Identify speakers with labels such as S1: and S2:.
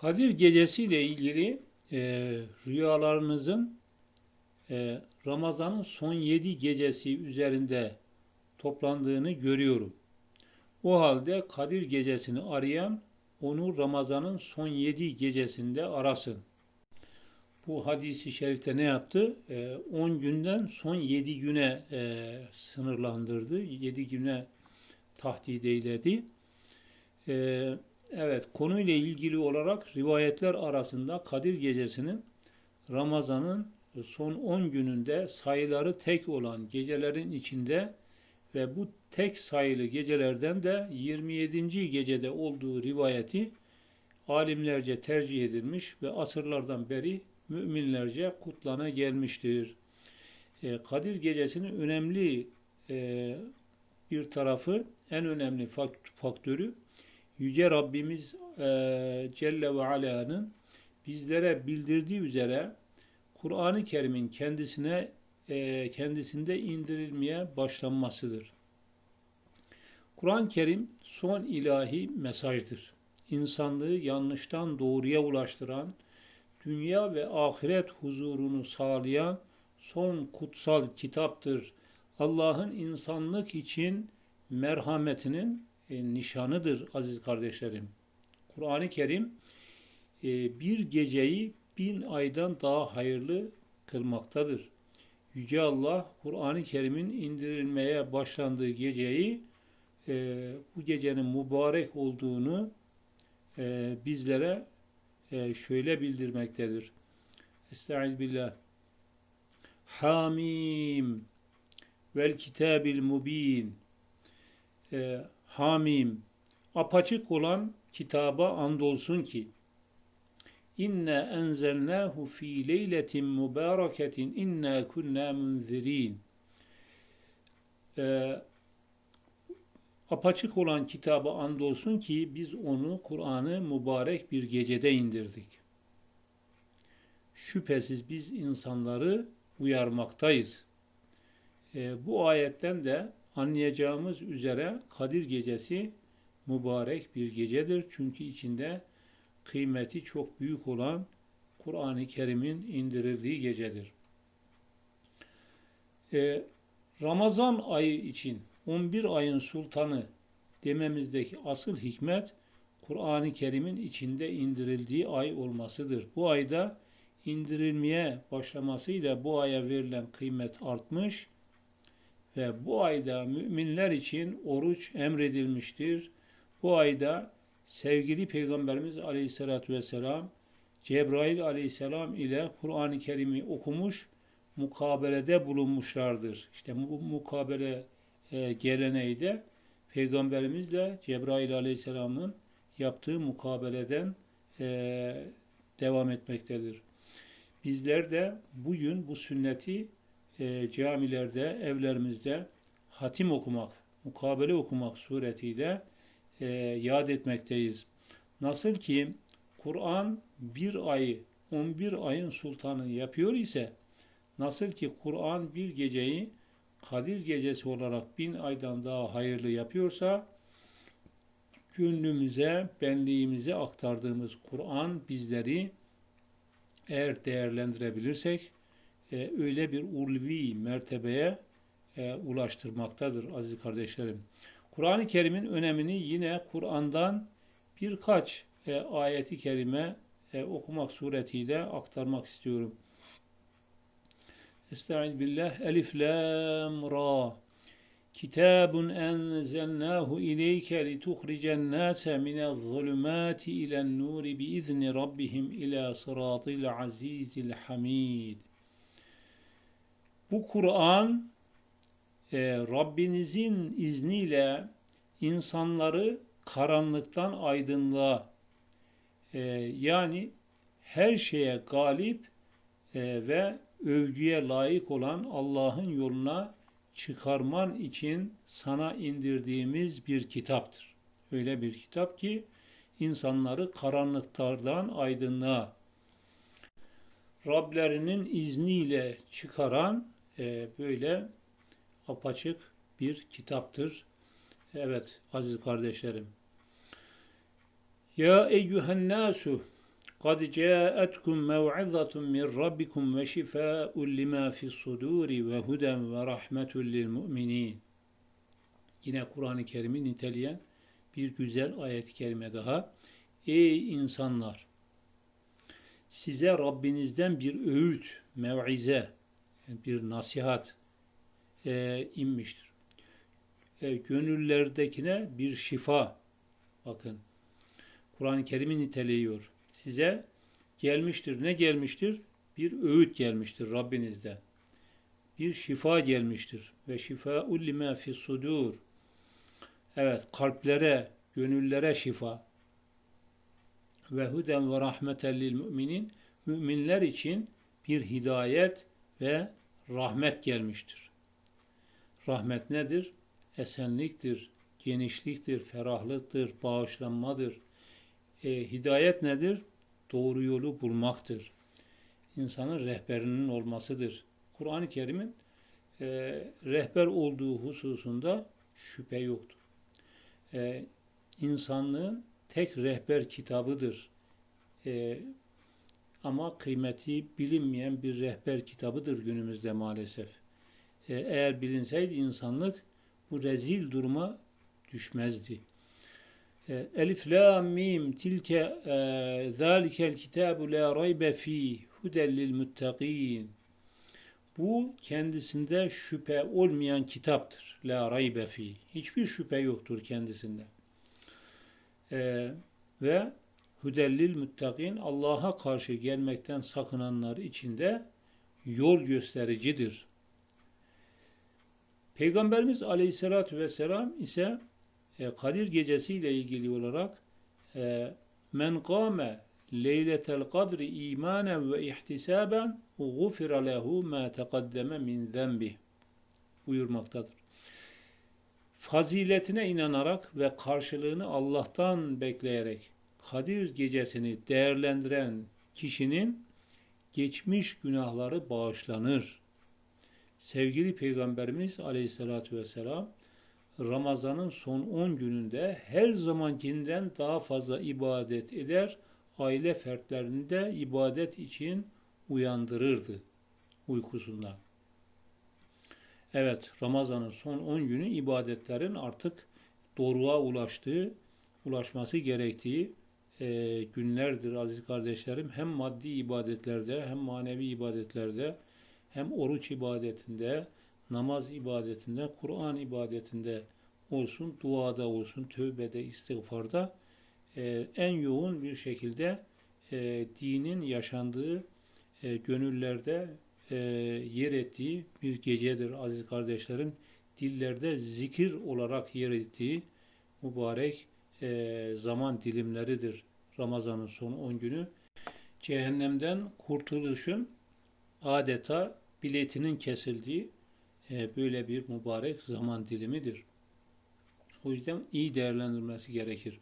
S1: Kadir Gecesi ile ilgili e, rüyalarınızın e, Ramazan'ın son 7 gecesi üzerinde toplandığını görüyorum. O halde Kadir Gecesini arayan onu Ramazan'ın son 7 gecesinde arasın. Bu hadisi şerifte ne yaptı? E, 10 günden son 7 güne e, sınırlandırdı. 7 güne tahdid eyledi. E, Evet, konuyla ilgili olarak rivayetler arasında Kadir Gecesi'nin Ramazan'ın son 10 gününde sayıları tek olan gecelerin içinde ve bu tek sayılı gecelerden de 27. gecede olduğu rivayeti alimlerce tercih edilmiş ve asırlardan beri müminlerce kutlana gelmiştir. E, Kadir Gecesi'nin önemli e, bir tarafı, en önemli faktörü Yüce Rabbimiz e, Celle ve Ala'nın bizlere bildirdiği üzere Kur'an-ı Kerim'in kendisine e, kendisinde indirilmeye başlanmasıdır. Kur'an-ı Kerim son ilahi mesajdır. İnsanlığı yanlıştan doğruya ulaştıran, dünya ve ahiret huzurunu sağlayan son kutsal kitaptır. Allah'ın insanlık için merhametinin e, nişanıdır aziz kardeşlerim. Kur'an-ı Kerim e, bir geceyi bin aydan daha hayırlı kılmaktadır. Yüce Allah Kur'an-ı Kerim'in indirilmeye başlandığı geceyi e, bu gecenin mübarek olduğunu bizlere şöyle bildirmektedir. Estaizu billah. Hamim vel kitabil mubin. Hamim apaçık olan kitaba andolsun ki İnne enzelnahu fi leyletin mübareketin inna kunna munzirin ee, apaçık olan kitaba andolsun ki biz onu Kur'an'ı mübarek bir gecede indirdik. Şüphesiz biz insanları uyarmaktayız. E, bu ayetten de anlayacağımız üzere Kadir Gecesi mübarek bir gecedir. Çünkü içinde kıymeti çok büyük olan Kur'an-ı Kerim'in indirildiği gecedir. Ee, Ramazan ayı için 11 ayın sultanı dememizdeki asıl hikmet Kur'an-ı Kerim'in içinde indirildiği ay olmasıdır. Bu ayda indirilmeye başlamasıyla bu aya verilen kıymet artmış ve bu ayda müminler için oruç emredilmiştir. Bu ayda sevgili Peygamberimiz Aleyhisselatü Vesselam Cebrail Aleyhisselam ile Kur'an-ı Kerim'i okumuş, mukabelede bulunmuşlardır. İşte bu mukabele e, geleneği de Peygamberimizle Cebrail Aleyhisselam'ın yaptığı mukabeleden e, devam etmektedir. Bizler de bugün bu sünneti e, camilerde, evlerimizde hatim okumak, mukabele okumak suretiyle e, yad etmekteyiz. Nasıl ki Kur'an bir ayı, 11 ayın sultanı yapıyor ise, nasıl ki Kur'an bir geceyi Kadir gecesi olarak bin aydan daha hayırlı yapıyorsa, gönlümüze, benliğimize aktardığımız Kur'an bizleri eğer değerlendirebilirsek, e, öyle bir ulvi mertebeye e, ulaştırmaktadır aziz kardeşlerim. Kur'an-ı Kerim'in önemini yine Kur'an'dan birkaç e, ayeti kerime e, okumak suretiyle aktarmak istiyorum. Estaizu billah. Elif, lam, ra. Kitabun enzelnahu ileyke lituhricen nase minez zulümati ilen nuri biizni rabbihim ila sıratil azizil hamid. Bu Kur'an e, Rabbinizin izniyle insanları karanlıktan aydınlığa e, yani her şeye galip e, ve övgüye layık olan Allah'ın yoluna çıkarman için sana indirdiğimiz bir kitaptır. Öyle bir kitap ki insanları karanlıklardan aydınlığa Rablerinin izniyle çıkaran e, böyle apaçık bir kitaptır. Evet aziz kardeşlerim. Ya eyyühen nasu قَدْ جَاءَتْكُمْ مَوْعِظَةٌ مِّنْ رَبِّكُمْ وَشِفَاءٌ لِمَا فِي الصُّدُورِ وَهُدًى وَرَحْمَةٌ لِلْمُؤْمِنِينَ Yine Kur'an-ı Kerim'i niteleyen bir güzel ayet-i kerime daha. Ey insanlar! Size Rabbinizden bir öğüt, mev'ize, bir nasihat e, inmiştir. E, gönüllerdekine bir şifa. Bakın, Kur'an-ı Kerim'i niteliyor. Size gelmiştir. Ne gelmiştir? Bir öğüt gelmiştir Rabbinizden. Bir şifa gelmiştir. Ve şifâ'u limâ fis-sudûr. Evet, kalplere, gönüllere şifa. Ve huden ve rahmeten lil müminin. Müminler için bir hidayet ve rahmet gelmiştir. Rahmet nedir? Esenliktir, genişliktir, ferahlıktır, bağışlanmadır. E, hidayet nedir? Doğru yolu bulmaktır. İnsanın rehberinin olmasıdır. Kur'an-ı Kerim'in e, rehber olduğu hususunda şüphe yoktur. E, insanlığın tek rehber kitabıdır. E, ama kıymeti bilinmeyen bir rehber kitabıdır günümüzde maalesef. E, eğer bilinseydi insanlık bu rezil duruma düşmezdi. E, Elif la mim tilke e, zalikel kitabu la raybe fi huden lil muttaqin. Bu kendisinde şüphe olmayan kitaptır. La raybe fi. Hiçbir şüphe yoktur kendisinde. Ee, ve hudellil muttakin Allah'a karşı gelmekten sakınanlar içinde yol göstericidir. Peygamberimiz Aleyhisselatü Vesselam ise e, Kadir Gecesi ile ilgili olarak e, men kâme leyletel kadri imanen ve ihtisaben gufira lehu ma teqaddeme min zenbih buyurmaktadır. Faziletine inanarak ve karşılığını Allah'tan bekleyerek Kadir gecesini değerlendiren kişinin geçmiş günahları bağışlanır. Sevgili Peygamberimiz Aleyhisselatü Vesselam Ramazan'ın son 10 gününde her zamankinden daha fazla ibadet eder, aile fertlerini de ibadet için uyandırırdı uykusundan. Evet, Ramazan'ın son 10 günü ibadetlerin artık doruğa ulaştığı, ulaşması gerektiği e, günlerdir aziz kardeşlerim. Hem maddi ibadetlerde, hem manevi ibadetlerde, hem oruç ibadetinde, namaz ibadetinde, Kur'an ibadetinde olsun, duada olsun, tövbede, istiğfarda e, en yoğun bir şekilde e, dinin yaşandığı e, gönüllerde e, yer ettiği bir gecedir aziz kardeşlerim. Dillerde zikir olarak yer ettiği mübarek e, zaman dilimleridir Ramazan'ın son 10 günü. Cehennemden kurtuluşun adeta biletinin kesildiği e, böyle bir mübarek zaman dilimidir. O yüzden iyi değerlendirmesi gerekir.